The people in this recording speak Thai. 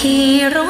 ขี่รถ